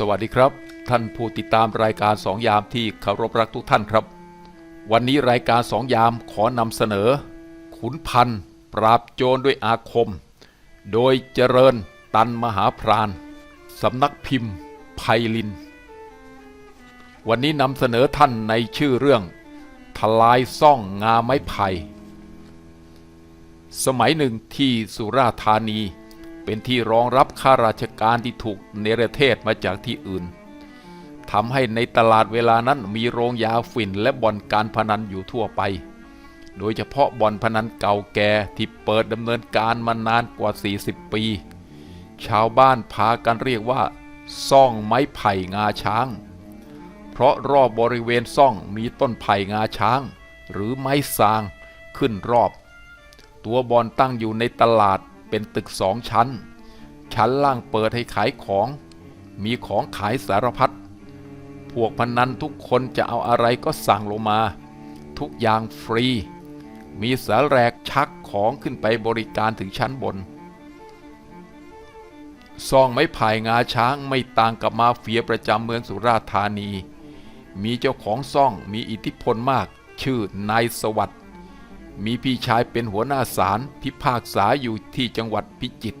สวัสดีครับ ท่านผู้ติดตามรายการสองยามที่เคารพรักทุกท่านครับ วันนี้รายการสองยามขอนำเสนอ ขุนพันธ์ปราบโจรด้วยอาคม โดยเจริญตันมหาพรานสำนักพิมพ์ไพลิน วันนี้นำเสนอท่านในชื่อเรื่อง ทลายซ่องงาไม้ไผ่สมัยหนึ่งที่สุราธานี เป็นที่รองรับข้าราชการที่ถูกเนรเทศมาจากที่อื่นทำให้ในตลาดเวลานั้นมีโรงยาฝิ่นและบ่อนการพนันอยู่ทั่วไป โดยเฉพาะบ่อนพนันเก่าแก่ที่เปิดดำเนินการมานานกว่า 40 ปี ชาวบ้านพากันเรียกว่า ซ่องไม้ไผ่งาช้าง เพราะรอบบริเวณซ่องมีต้นไผ่งาช้าง หรือไม้ซางขึ้นรอบ ตัวบอลตั้งอยู่ในตลาด เป็นตึกสองชั้น ชั้นล่างเปิดให้ขายของ มีของขายสารพัด พวกพนันทุกคนจะเอาอะไรก็สั่งลงมา ทุกอย่างฟรี มีสาแรกชักของขึ้นไปบริการถึงชั้นบน ซองไม้ไผ่งาช้างไม่ต่างกับมาเฟียประจำเมืองสุราษฎร์ธานี มีเจ้าของซ่องมีอิทธิพลมาก ชื่อนายสวัสดิ์ มีพี่ชายเป็นหัวหน้าศาลพิพากษาอยู่ที่จังหวัดพิจิตร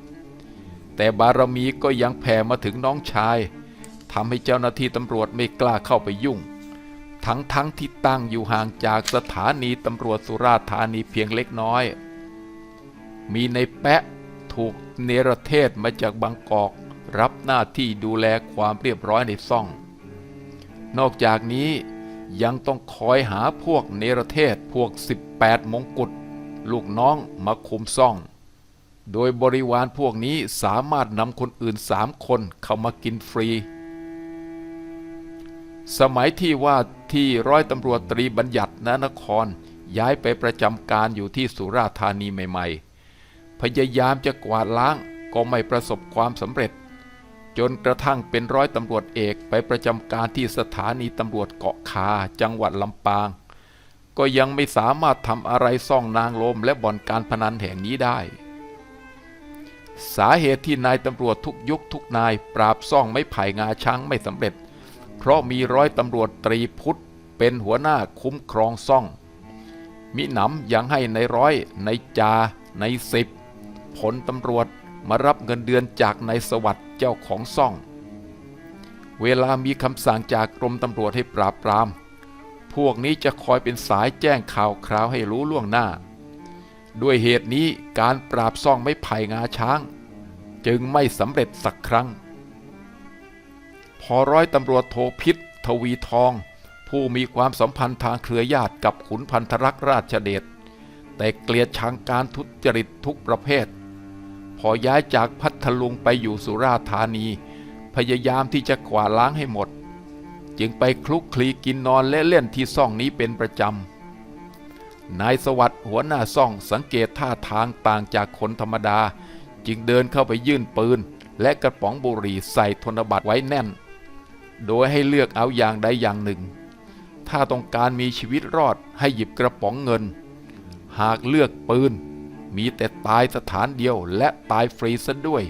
แต่บารมีก็ยังแผ่มาถึงน้องชายทำให้เจ้าหน้าที่ตำรวจไม่กล้าเข้าไปยุ่ง ทั้งทั้งที่ตั้งอยู่ห่างจากสถานีตำรวจสุราษฎร์ธานีเพียงเล็กน้อย มีในแปะถูกเนรเทศมาจากบางกอก รับหน้าที่ดูแลความเรียบร้อยในซ่อง นอกจากนี้ ยังต้องคอยหาพวกเนรเทศพวก 18 มงกุฎลูกน้องมาคุมซ่อง โดยบริวารพวกนี้สามารถนำคนอื่นสามคนเข้ามากินฟรี สมัยที่ว่าที่ร้อยตำรวจตรีบัญญัตินนครย้ายไปประจำการอยู่ที่สุราษฎร์ธานีใหม่ ๆ พยายามจะกวาดล้างก็ไม่ประสบความสำเร็จ จนกระทั่งเป็นร้อยตำรวจเอกไปประจำการที่สถานีตำรวจเกาะคาจังหวัดลำปาง ก็ยังไม่สามารถทำอะไรซ่องนางลมและบ่อนการพนันแห่งนี้ได้ สาเหตุที่นายตำรวจทุกยุคทุกนายปราบซ่องไม่ไผ่งาช้างไม่สำเร็จ เพราะมีร้อยตำรวจตรีพุทธเป็นหัวหน้าคุ้มครองซ่อง มิหนำยังให้ในร้อยในจาในสิบผลตำรวจ มารับเงินเดือนจากนายสวัสด์เจ้าของซ่อง เวลามีคำสั่งจากกรมตำรวจให้ปราบปราม พวกนี้จะคอยเป็นสายแจ้งข่าวคราวให้รู้ล่วงหน้า ด้วยเหตุนี้การปราบซ่องไม่ไผ่งาช้าง จึงไม่สำเร็จสักครั้ง พอร้อยตำรวจโทพิษทวีทอง ผู้มีความสัมพันธ์ทางเครือญาติกับขุนพันธรักษ์ราชเดชแต่เกลียดชังการทุจริตทุกประเภท อย้ายจากพัทลุงไปอยู่สุราษฎร์ธานี พยายามที่จะกวาดล้างให้หมด จึงไปคลุกคลีกินนอนและเล่นที่ซ่องนี้เป็นประจำนายสวัสดิ์หัวหน้าซ่องสังเกตท่าทางต่างจากคนธรรมดา จึงเดินเข้าไปยื่นปืน และกระป๋องบุหรี่ใส่ธนบัตรไว้แน่น โดยให้เลือกเอาอย่างใดอย่างหนึ่ง ถ้าต้องการมีชีวิตรอดให้หยิบกระป๋องเงิน หากเลือกปืน มีแต่ตายสถานเดียวและตายฟรีซะด้วย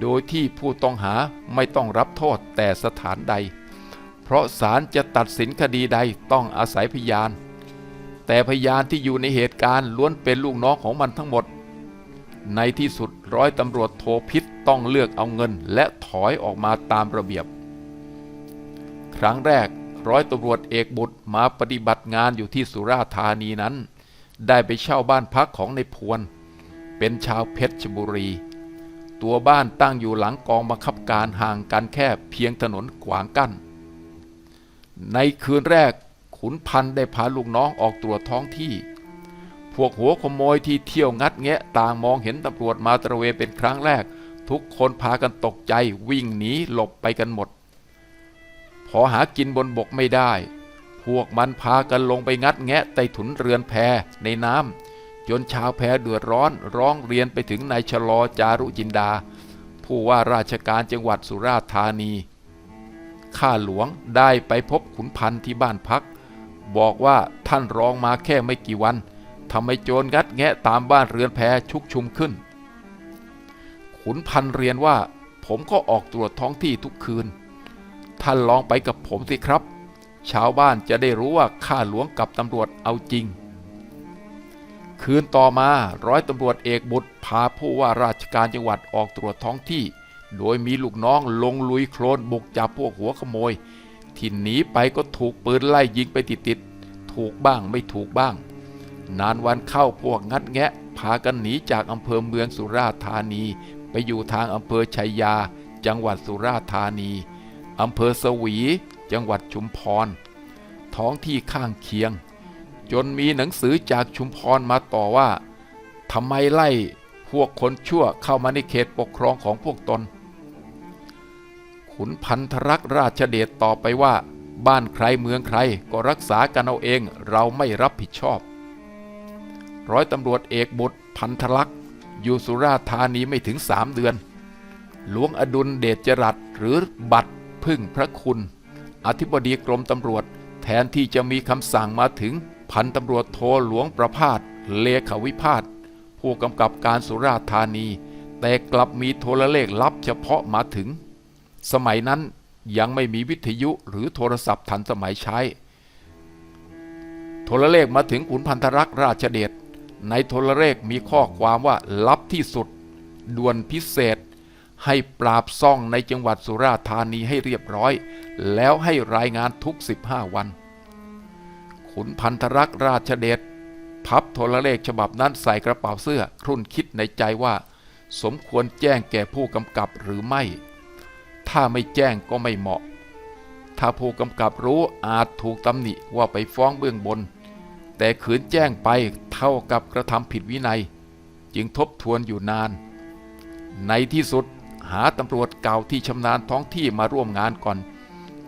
โดยที่ผู้ต้องหาไม่ต้องรับโทษแต่สถานใด เพราะศาลจะตัดสินคดีใดต้องอาศัยพยาน แต่พยานที่อยู่ในเหตุการณ์ล้วนเป็นลูกน้องของมันทั้งหมด ในที่สุดร้อยตำรวจโทพิษต้องเลือกเอาเงินและถอยออกมาตามระเบียบ ครั้งแรกร้อยตำรวจเอกบุตรมาปฏิบัติงานอยู่ที่สุราษฎร์ธานีนั้น ได้ไปเช่าบ้านพักของในพวน เป็นชาวเพชรบุรี ตัวบ้านตั้งอยู่หลังกองบังคับการห่างกันแค่เพียงถนนขวางกั้น ในคืนแรกขุนพันได้พาลูกน้องออกตรวจท้องที่ พวกหัวขโมยที่เที่ยวงัดแงะต่างมองเห็นตำรวจมาตระเวนเป็นครั้งแรก ทุกคนพากันตกใจวิ่งหนีหลบไปกันหมด พอหากินบนบกไม่ได้ พวกมันพากันลงไปงัดแงะใต้ถุนเรือนแพในน้ำจนชาวแพเดือดร้อนร้องเรียนไปถึงนายชะลอจารุจินดา ผู้ว่าราชการจังหวัดสุราษฎร์ธานีข้าหลวงได้ไปพบขุนพันธ์ที่บ้านพัก บอกว่าท่านร้องมาแค่ไม่กี่วันทำให้โจรงัดแงะตามบ้านเรือนแพชุกชุมขึ้น ขุนพันธ์เรียนว่า ผมก็ออกตรวจท้องที่ทุกคืน ท่านลองไปกับผมสิครับ ชาวบ้านจะได้รู้ว่าข้าหลวงกับตำรวจเอาจริง คืนต่อมาร้อยตำรวจเอกบุตรพาผู้ว่าราชการจังหวัดออกตรวจท้องที่ โดยมีลูกน้องลงลุยโคลนบุกจับพวกหัวขโมย ที่หนีไปก็ถูกปืนไล่ยิงไปติดๆถูกบ้างไม่ถูกบ้าง นานวันเข้าพวกงัดแงะ พากันหนีจากอำเภอเมืองสุราษฎร์ธานี ไปอยู่ทางอำเภอชัยยา จังหวัดสุราษฎร์ธานีอำเภอสวี จังหวัดชุมพร ท้องที่ข้างเคียง จนมีหนังสือจากชุมพรมาต่อว่าทำไมไล่พวกคนชั่วเข้ามาในเขตปกครองของพวกตน ขุนพันธรักษ์ราชเดชตอบไปว่า บ้านใครเมืองใครก็รักษากันเอาเองเราไม่รับผิดชอบ ร้อยตำรวจเอกบุตรพันธลักษ์อยู่สุราธานีไม่ถึงสามเดือน หลวงอดุลเดชจรัสหรือบัตรพึ่งพระคุณ อธิบดีกรมตำรวจ แทนที่จะมีคำสั่งมาถึงพันตำรวจโทหลวงประพาสเลขาวิพาสผู้กำกับการสุราษฎร์ธานี แต่กลับมีโทรเลขลับเฉพาะมาถึง สมัยนั้นยังไม่มีวิทยุหรือโทรศัพท์ทันสมัยใช้ โทรเลขมาถึงขุนพันธรักษ์ราชเดชในโทรเลขมีข้อความว่าลับที่สุด ด่วนพิเศษ ให้ปราบซ่องในจังหวัดสุราษฎร์ธานีให้เรียบร้อย แล้วให้รายงานทุก 15 วัน ขุนพันธรักษ์ราชเดชพับโทรเลขฉบับนั้นใส่กระเป๋าเสื้อ ครุ่นคิดในใจว่า สมควรแจ้งแก่ผู้กำกับหรือไม่ ถ้าไม่แจ้งก็ไม่เหมาะ ถ้าผู้กำกับรู้อาจถูกตำหนิว่าไปฟ้องเบื้องบน แต่ขืนแจ้งไปเท่ากับกระทำผิดวินัย จึงทบทวนอยู่นาน ในที่สุดหาตำรวจเก่าที่ชำนาญท้องที่มาร่วมงานก่อน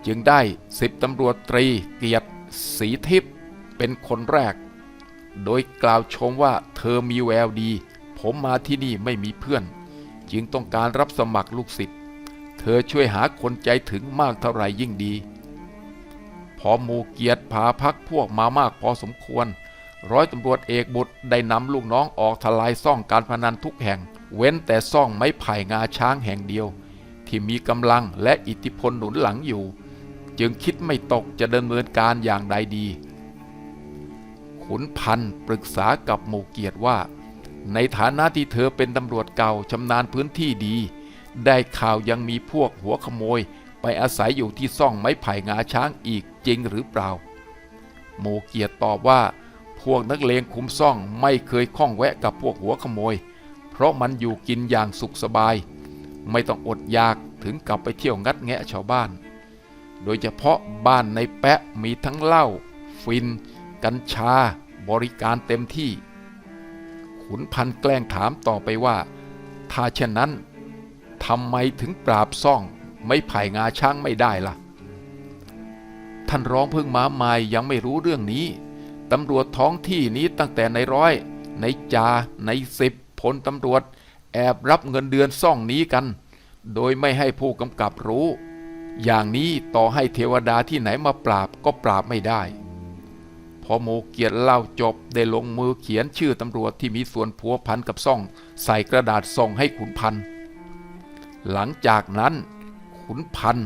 จึงได้สิบตำรวจตรีเกียรติศรีทิพย์เป็นคนแรก โดยกล่าวชมว่าเธอมีแววดี ผมมาที่นี่ไม่มีเพื่อน จึงต้องการรับสมัครลูกศิษย์เธอช่วยหาคนใจถึงมากเท่าไหร่ยิ่งดี พอหมูเกียรติพาพักพวกมามากพอสมควร ร้อยตำรวจเอกบุตรได้นำลูกน้องออกทลายซ่องการพนันทุกแห่ง เว้นแต่ซ่องไม้ไผ่งาช้างแห่งเดียว ที่มีกำลังและอิทธิพลหนุนหลังอยู่ จึงคิดไม่ตกจะดำเนินการอย่างใดดีขุนพันธ์ปรึกษากับหมู่เกียรติว่า ในฐานะที่เธอเป็นตำรวจเก่าชำนาญพื้นที่ดี ได้ข่าวยังมีพวกหัวขโมย ไปอาศัยอยู่ที่ซ่องไม้ไผ่งาช้างอีกจริงหรือเปล่า หมู่เกียรติตอบว่า พวกนักเลงคุมซ่องไม่เคยข้องแวะกับพวกหัวขโมย เพราะมันอยู่กินอย่างสุขสบาย ไม่ต้องอดอยากถึงกลับไปเที่ยวงัดแงะชาวบ้าน โดยเฉพาะบ้านในแปะมีทั้งเหล้าฟิน กัญชา บริการเต็มที่ ขุนพันแกล้งถามต่อไปว่า ถ้าเช่นนั้นทำไมถึงปราบซ่องไม่ไผ่งาช้างไม่ได้ล่ะ ท่านร้องเพิ่งมาใหม่ยังไม่รู้เรื่องนี้ตำรวจท้องที่นี้ตั้งแต่ในร้อย ในจาในสิบพลตำรวจ แอบรับเงินเดือนซ่องนี้กัน โดยไม่ให้ผู้กำกับรู้ อย่างนี้ต่อให้เทวดาที่ไหนมาปราบก็ปราบไม่ได้ พอโมเกียรติเล่าจบได้ลงมือเขียนชื่อตำรวจที่มีส่วนผัวพันกับซ่อง ใส่กระดาษส่งให้ขุนพัน หลังจากนั้นขุนพัน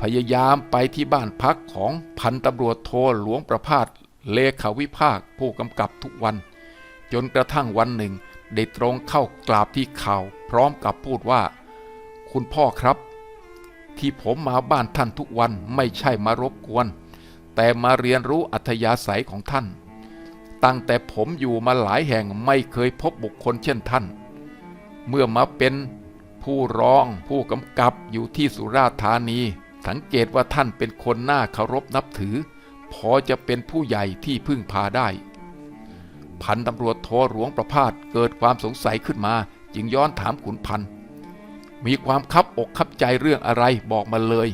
พยายามไปที่บ้านพักของพันตำรวจโทหลวงประพาสเลขาวิภาคผู้กำกับทุกวัน จนกระทั่งวันหนึ่ง ได้ตรงเข้ากราบที่เข่าพร้อมกับพูดว่า คุณพ่อครับ ที่ผมมาบ้านท่านทุกวันไม่ใช่มารบกวน แต่มาเรียนรู้อัธยาศัยของท่าน ตั้งแต่ผมอยู่มาหลายแห่งไม่เคยพบบุคคลเช่นท่าน เมื่อมาเป็นผู้ร้องผู้กำกับอยู่ที่สุราษฎร์ธานี สังเกตว่าท่านเป็นคนน่าเคารพนับถือ พอจะเป็นผู้ใหญ่ที่พึ่งพาได้ พันตำรวจโทหลวงประพาสเกิดความสงสัยขึ้นมา จึงย้อนถามขุนพันธ์ มีความคับอกคับใจเรื่องอะไรบอกมาเลย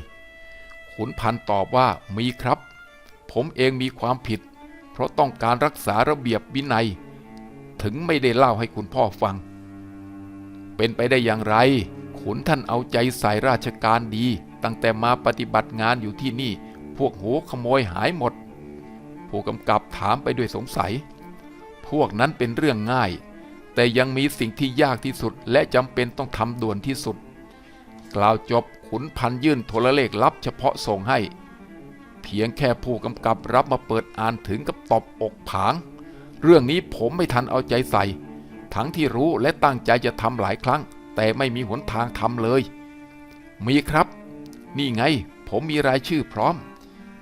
ขุนพันตอบว่ามีครับ ผมเองมีความผิด เพราะต้องการรักษาระเบียบวินัย ถึงไม่ได้เล่าให้คุณพ่อฟัง เป็นไปได้อย่างไร ขุนท่านเอาใจใส่ราชการดี ตั้งแต่มาปฏิบัติงานอยู่ที่นี่ พวกหัวขโมยหายหมด ผู้กำกับถามไปด้วยสงสัย พวกนั้นเป็นเรื่องง่าย แต่ยังมีสิ่งที่ยากที่สุดและจำเป็นต้องทำด่วนที่สุด กล่าวจบขุนพันยื่นโทรเลขลับเฉพาะส่งให้ เพียงแค่ผู้กำกับรับมาเปิดอ่านถึงกับตบอกผาง เรื่องนี้ผมไม่ทันเอาใจใส่ ทั้งที่รู้และตั้งใจจะทำหลายครั้ง แต่ไม่มีหนทางทำเลย มีครับ นี่ไง ผมมีรายชื่อพร้อม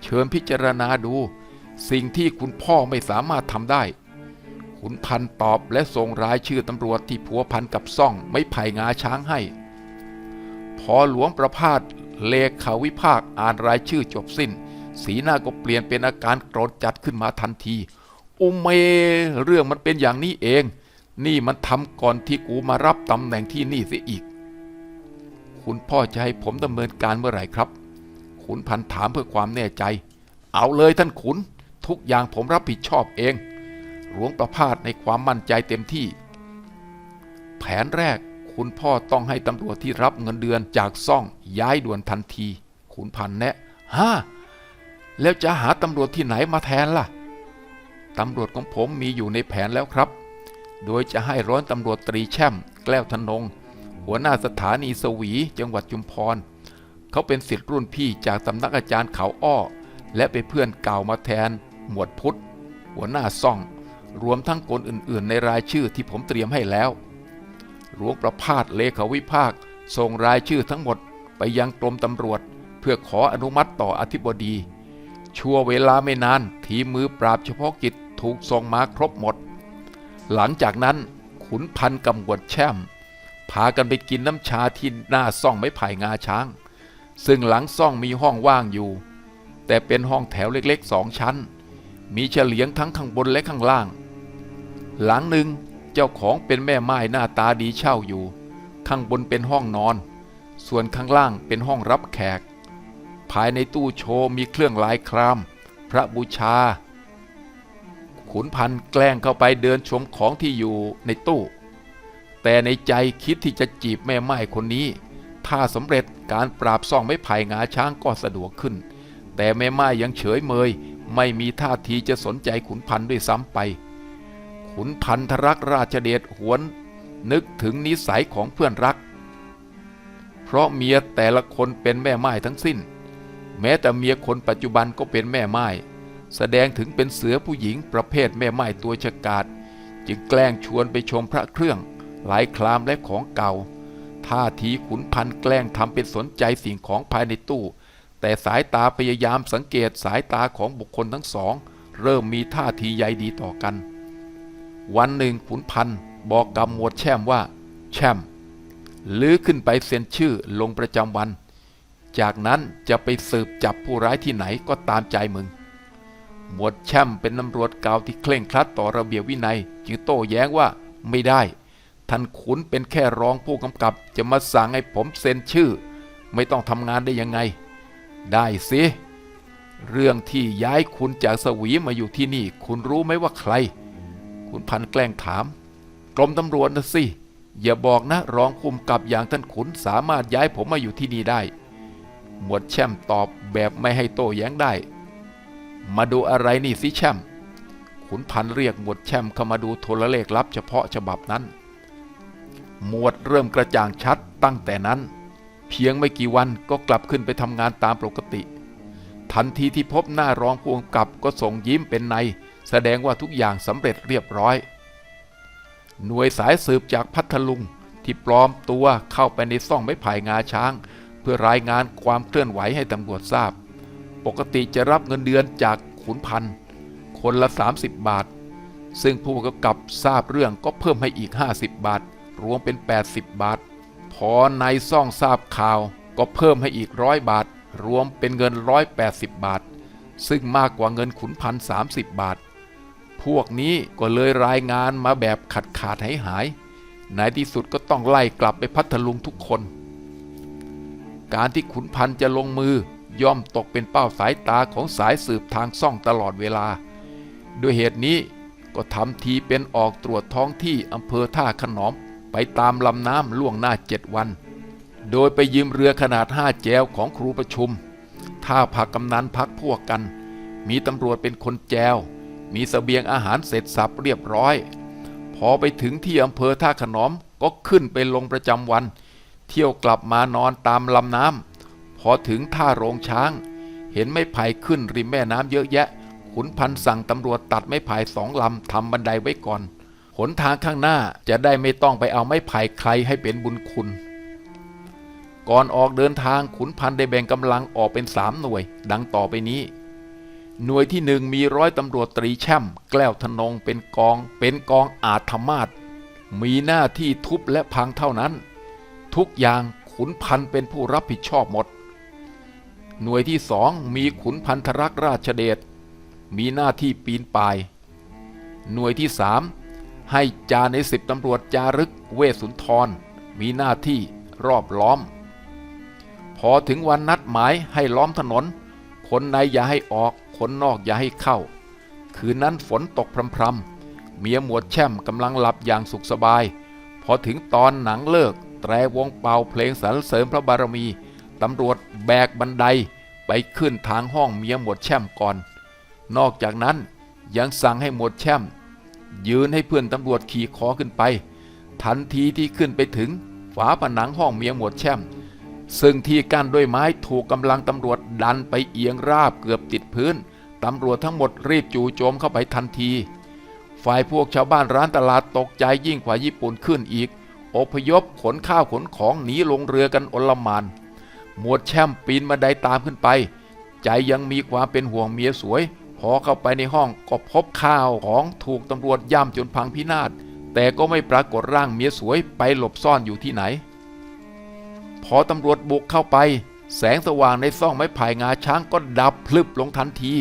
เชิญพิจารณาดู สิ่งที่คุณพ่อไม่สามารถทำได้ ขุนพันตอบและส่งรายชื่อตำรวจที่พัวพันกับซ่องไม่ไผ่งาช้างให้ พอหลวงประพาสเลขาวิภาคอ่านรายชื่อจบสิ้น สีหน้าก็เปลี่ยนเป็นอาการโกรธจัดขึ้นมาทันที อุเมเรื่องมันเป็นอย่างนี้เอง นี่มันทำก่อนที่กูมารับตำแหน่งที่นี่เสียอีก คุณพ่อจะให้ผมดำเนินการเมื่อไหร่ครับ ขุนพันถามเพื่อความแน่ใจ เอาเลยท่านขุน ทุกอย่างผมรับผิดชอบเอง หลวงประพาสในความมั่นใจเต็มที่ แผนแรกคุณพ่อต้องให้ตำรวจที่รับเงินเดือนจากซ่องย้ายด่วนทันที ขุนพันแนะฮะแล้วจะหาตำรวจที่ไหนมาแทนล่ะ ตำรวจของผมมีอยู่ในแผนแล้วครับ โดยจะให้ร้อยตำรวจตรีแช่ม แกล้วทนง หัวหน้าสถานีสวีจังหวัดจุมพร เขาเป็นศิษย์รุ่นพี่จากสำนักอาจารย์เขาอ้อ และเป็นเพื่อนเก่ามาแทน หมวดพุทธหัวหน้าซ่อง รวมทั้งคนอื่นๆ ในรายชื่อที่ผมเตรียมให้แล้ว หลวงประพาสเลขาวิภาคส่งรายชื่อทั้งหมดไปยังกรมตำรวจ เพื่อขออนุมัติต่ออธิบดี ชั่วเวลาไม่นานทีมือปราบเฉพาะกิจถูกส่งมาครบหมด หลังจากนั้นขุนพันธ์กำหวดแช่ม พากันไปกินน้ำชาที่หน้าซ่องไม้ไผ่งาช้าง ซึ่งหลังซ่องมีห้องว่างอยู่ แต่เป็นห้องแถวเล็กๆสองชั้น มีเฉลียงทั้งข้างบนและข้างล่าง หลังหนึ่งเจ้าของเป็นแม่ไม้หน้าตาดีเช่าอยู่ ข้างบนเป็นห้องนอน ส่วนข้างล่างเป็นห้องรับแขก ภายในตู้โชว์มีเครื่องลายคราม พระบูชา ขุนพันธ์แกล้งเข้าไปเดินชมของที่อยู่ในตู้ แต่ในใจคิดที่จะจีบแม่ไม้คนนี้ ถ้าสำเร็จการปราบซ่องไม้ไผ่งาช้างก็สะดวกขึ้น แต่แม่ไม้ยังเฉยเมย ไม่มีท่าทีจะสนใจขุนพันธ์ด้วยซ้ำไป ขุนพันธรักราชเดชหวนนึกถึงนิสัยของเพื่อนรัก เพราะเมียแต่ละคนเป็นแม่ไม้ทั้งสิ้น แม้แต่เมียคนปัจจุบันก็เป็นแม่ไม้แสดงถึงเป็นเสือผู้หญิงประเภทแม่ไม้ตัวฉกาจจึงแกล้งชวนไปชมพระเครื่อง หลายคลามและของเก่า ท่าทีขุนพันแกล้งทำเป็นสนใจสิ่งของภายในตู้ แต่สายตาพยายามสังเกตสายตาของบุคคลทั้งสอง เริ่มมีท่าทีใยดีต่อกัน วันหนึ่งขุนพันธ์บอกกับหมวดแช่มว่า แช่มลือขึ้นไปเซ็นชื่อลงประจำวัน จากนั้นจะไปสืบจับผู้ร้ายที่ไหนก็ตามใจมึง หมวดแช่มเป็นตำรวจเก่าที่เคร่งครัดต่อระเบียบวินัย จึงโต้แย้งว่าไม่ได้ ท่านขุนเป็นแค่รองผู้กำกับ จะมาสั่งให้ผมเซ็นชื่อ ไม่ต้องทำงานได้ยังไง ได้สิเรื่องที่ย้ายคุณจากสวีมาอยู่ที่นี่ คุณรู้ไหมว่าใคร คุณพันแกล้งถาม กรมตำรวจนะสิ อย่าบอกนะรองคุมกับอย่างท่านขุนสามารถย้ายผมมาอยู่ที่นี่ได้ หมวดแช่มตอบแบบไม่ให้โต้แย้งได้ มาดูอะไรนี่สิแช่มขุนพันเรียกหมวดแช่มเข้ามาดูโทรเลขลับเฉพาะฉบับนั้น หมวดเริ่มกระจ่างชัดตั้งแต่นั้น เพียงไม่กี่วันก็กลับขึ้นไปทำงานตามปกติ ทันทีที่พบหน้ารองผู้กำกับก็ส่งยิ้มเป็นใน แสดงว่าทุกอย่างสำเร็จเรียบร้อย หน่วยสายสืบจากพัทลุงที่ปลอมตัวเข้าไปในซ่องไม้ไผ่งาช้าง เพื่อรายงานความเคลื่อนไหวให้ตำรวจทราบ ปกติจะรับเงินเดือนจากขุนพันธ์คนละ 30 บาท ซึ่งผู้กำกับทราบเรื่องก็เพิ่มให้อีก 50 บาท รวมเป็น 80 บาท พอนายซ่องทราบข่าวก็เพิ่มให้อีกร้อยบาท รวมเป็นเงิน 180 บาท ซึ่งมากกว่าเงินขุนพันสามสิบบาท พวกนี้ก็เลยรายงานมาแบบขาดขาดหายหายในที่สุดก็ต้องไล่กลับไปพัทลุงทุกคน การที่ขุนพันธ์จะลงมือย่อมตกเป็นเป้าสายตาของสายสืบทางซ่องตลอดเวลา ด้วยเหตุนี้ก็ทำทีเป็นออกตรวจท้องที่อำเภอท่าขนอมไปตามลำน้ำล่วงหน้าเจ็ดวัน โดยไปยืมเรือขนาดห้าแจวของครูประชุม ท่าพักกำนันพักพวกกัน มีตำรวจเป็นคนแจว มีสเสบียงอาหารเสร็จสับเรียบร้อย พอไปถึงที่อำเภอท่าขนอมก็ขึ้นไปลงประจำวัน เที่ยวกลับมานอนตามลำน้ำพอถึงท่าโรงช้าง เห็นไม้ไผ่ขึ้นริมแม่น้ำเยอะแยะ ขุนพันสั่งตำรวจตัดไม้ไผ่สองลำทำบันไดไว้ก่อน หนทางข้างหน้าจะได้ไม่ต้องไปเอาไม้ไผ่ใครให้เป็นบุญคุณ ก่อนออกเดินทางขุนพันได้แบ่งกำลังออกเป็นสามหน่วย ดังต่อไปนี้ หน่วยที่หนึ่งมีร้อยตำรวจตรีแช่ม แกล้วทนงเป็นกองเป็นกองอาธรมาศมีหน้าที่ทุบและพังเท่านั้น ทุกอย่างขุนพันเป็นผู้รับผิดชอบหมด หน่วยที่สองมีขุนพันธรักษ์ราชเดชมีหน้าที่ปีนป่าย หน่วยที่สามให้จาในสิบตำรวจจารึกเวสุนทร มีหน้าที่รอบล้อม พอถึงวันนัดหมายให้ล้อมถนน คนในอย่าให้ออก คนนอกอย่าให้เข้า คืนนั้นฝนตกพรำๆ เมียหมวดแช่มกำลังหลับอย่างสุขสบาย พอถึงตอนหนังเลิก แตรวงเป่าเพลงสรรเสริมพระบารมี ตำรวจแบกบันไดไปขึ้นทางห้องเมียหมวดแช่มก่อน นอกจากนั้นยังสั่งให้หมวดแช่ม ยืนให้เพื่อนตำรวจขี่คอขึ้นไป ทันทีที่ขึ้นไปถึงฝาผนังห้องเมียหมวดแช่ม ซึ่งที่กั้นด้วยไม้ถูกกำลังตำรวจดันไปเอียงราบเกือบติดพื้น ตำรวจทั้งหมดรีบจู่โจมเข้าไปทันที ฝ่ายพวกชาวบ้านร้านตลาดตกใจยิ่งกว่าญี่ปุ่นขึ้นอีก อพยพขนข้าวขนของหนีลงเรือกันอลมานหมวดแช่มปีนบันไดตามขึ้นไป ใจยังมีความเป็นห่วงเมียสวย พอเข้าไปในห้องก็พบข้าวของถูกตำรวจย่ำจนพังพินาศแต่ก็ไม่ปรากฏร่างเมียสวยไปหลบซ่อนอยู่ที่ไหน พอตำรวจบุกเข้าไป แสงสว่างในซ่องไม้ไผ่งาช้างก็ดับพลึบลงทันที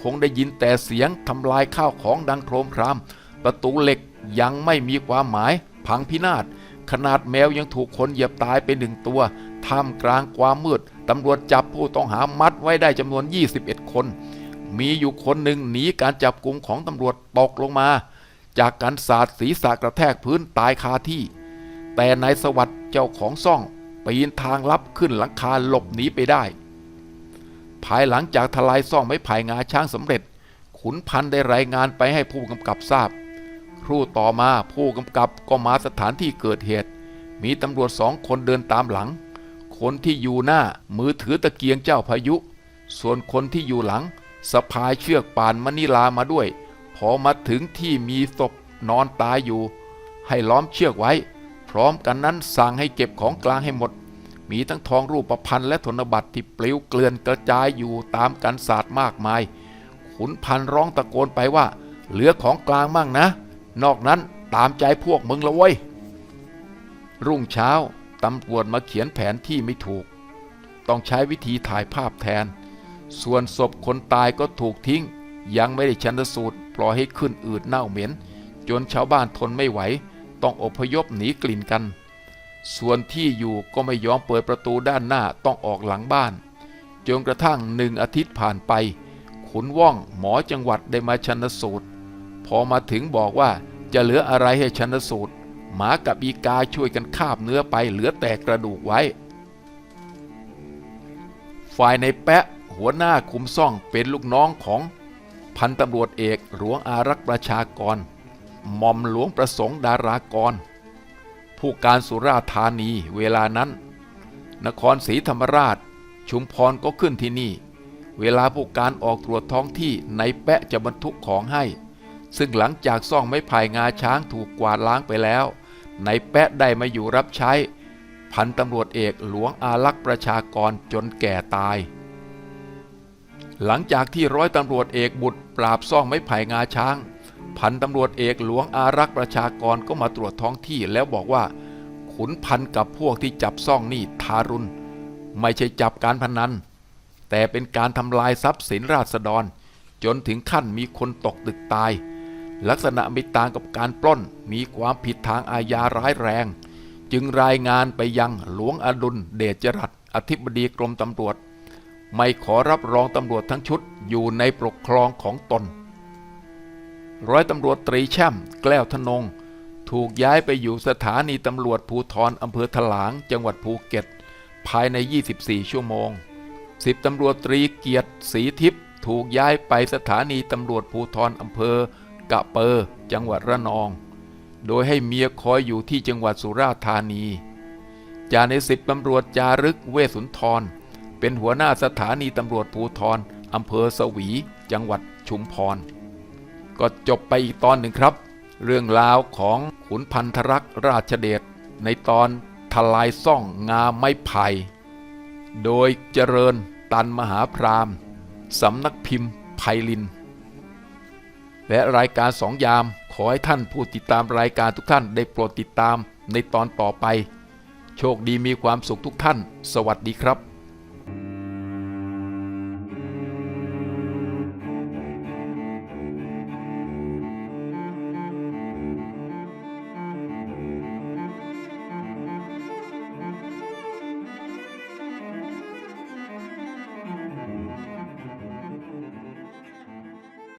คงได้ยินแต่เสียงทำลายข้าวของดังโครมคราม ประตูเหล็กยังไม่มีความหมาย พังพินาศขนาดแมวยังถูกคนเหยียบตายไปหนึ่งตัวท่ามกลางความมืดตำรวจจับผู้ต้องหามัดไว้ได้จำนวน 21 คน มีอยู่คนหนึ่งหนีการจับกลุ่มของตำรวจตกลงมา จากการสาดศีรษะกระแทกพื้นตายคาที่ แต่นายสวัสด์เจ้าของซ่อง ปีนทางลับขึ้นหลังคาหลบหนีไปได้ ภายหลังจากทลายซ่องไม้ไผ่งาช้างสำเร็จ ขุนพันได้รายงานไปให้ผู้กำกับทราบ ครู่ต่อมาผู้กำกับก็มาสถานที่เกิดเหตุ มีตำรวจสองคนเดินตามหลัง คนที่อยู่หน้ามือถือตะเกียงเจ้าพายุ ส่วนคนที่อยู่หลังสะพายเชือกป่านมณีลามาด้วย พอมาถึงที่มีศพนอนตายอยู่ ให้ล้อมเชือกไว้ พร้อมกันนั้นสั่งให้เก็บของกลางให้หมด มีทั้งทองรูปประพันธ์และธนบัตรที่ปลิวเกลื่อนกระจายอยู่ตามกันศาสตร์มากมาย ขุนพันร้องตะโกนไปว่า เหลือของกลางมั่งนะ นอกนั้นตามใจพวกมึงละเว้ย รุ่งเช้าตำรวจมาเขียนแผนที่ไม่ถูก ต้องใช้วิธีถ่ายภาพแทน ส่วนศพคนตายก็ถูกทิ้ง ยังไม่ได้ชันสูตรปล่อยให้ขึ้นอืดเน่าเหม็น จนชาวบ้านทนไม่ไหว ต้องอพยพหนีกลิ่นกัน ส่วนที่อยู่ก็ไม่ยอมเปิดประตูด้านหน้าต้องออกหลังบ้าน จนกระทั่งหนึ่งอาทิตย์ผ่านไป ขุนว่องหมอจังหวัดได้มาชันสูตร พอมาถึงบอกว่าจะเหลืออะไรให้ชันสูตร หมากับอีกาช่วยกันคาบเนื้อไปเหลือแต่กระดูกไว้ ฝ่ายในแปะหัวหน้าคุมซ่องเป็นลูกน้องของพันตำรวจเอกหลวงอารักษ์ประชากร หม่อมหลวงประสงค์ดารากร ผู้การสุราธานีเวลานั้น นครศรีธรรมราช ชุมพรก็ขึ้นที่นี่ เวลาผู้การออกตรวจท้องที่ในแปะจะบรรทุกของให้ ซึ่งหลังจากซ่องไม้ไผ่งาช้างถูกกวาดล้างไปแล้ว ในแปะได้มาอยู่รับใช้ พันตำรวจเอกหลวงอารักษ์ประชากรจนแก่ตายหลังจากที่ร้อยตำรวจเอกบุตรปราบซ่องไม้ไผ่งาช้าง พันตำรวจเอกหลวงอารักษ์ประชากรก็มาตรวจท้องที่แล้วบอกว่า ขุนพันกับพวกที่จับซ่องนี่ทารุณ ไม่ใช่จับการพนัน แต่เป็นการทำลายทรัพย์สินราษฎร จนถึงขั้นมีคนตกตึกตาย ลักษณะไม่ต่างกับการปล้นมีความผิดทางอาญาร้ายแรง จึงรายงานไปยังหลวงอดุลเดชจรัสอธิบดีกรมตำรวจ ไม่ขอรับรองตำรวจทั้งชุดอยู่ในปกครองของตน ร้อยตำรวจตรีแช่มแกล้วทนง ถูกย้ายไปอยู่สถานีตำรวจภูธรอำเภอถลางจังหวัดภูเก็ต ภายใน 24 ชั่วโมงสิบตำรวจตรีเกียรติศรีทิพย์ถูกย้ายไปสถานีตำรวจภูธรอำเภอกะเปอร์จังหวัดระนอง โดยให้เมียคอยอยู่ที่จังหวัดสุราษฎร์ธานีจาในสิบตำรวจจารึกเวสสุนทร เป็นหัวหน้าสถานีตำรวจภูทรอำเภอสวี จังหวัดชุมพร ก็จบไปอีกตอนหนึ่งครับ เรื่องราวของขุนพันธรักษ์ราชเดชในตอนทลายซ่องงาไม้ไผ่โดยเจริญตันมหาพรามสำนักพิมพ์ไพลิน และรายการสองยามขอให้ท่านผู้ติดตามรายการทุกท่านได้โปรดติดตามในตอนต่อไป โชคดีมีความสุขทุกท่าน สวัสดีครับ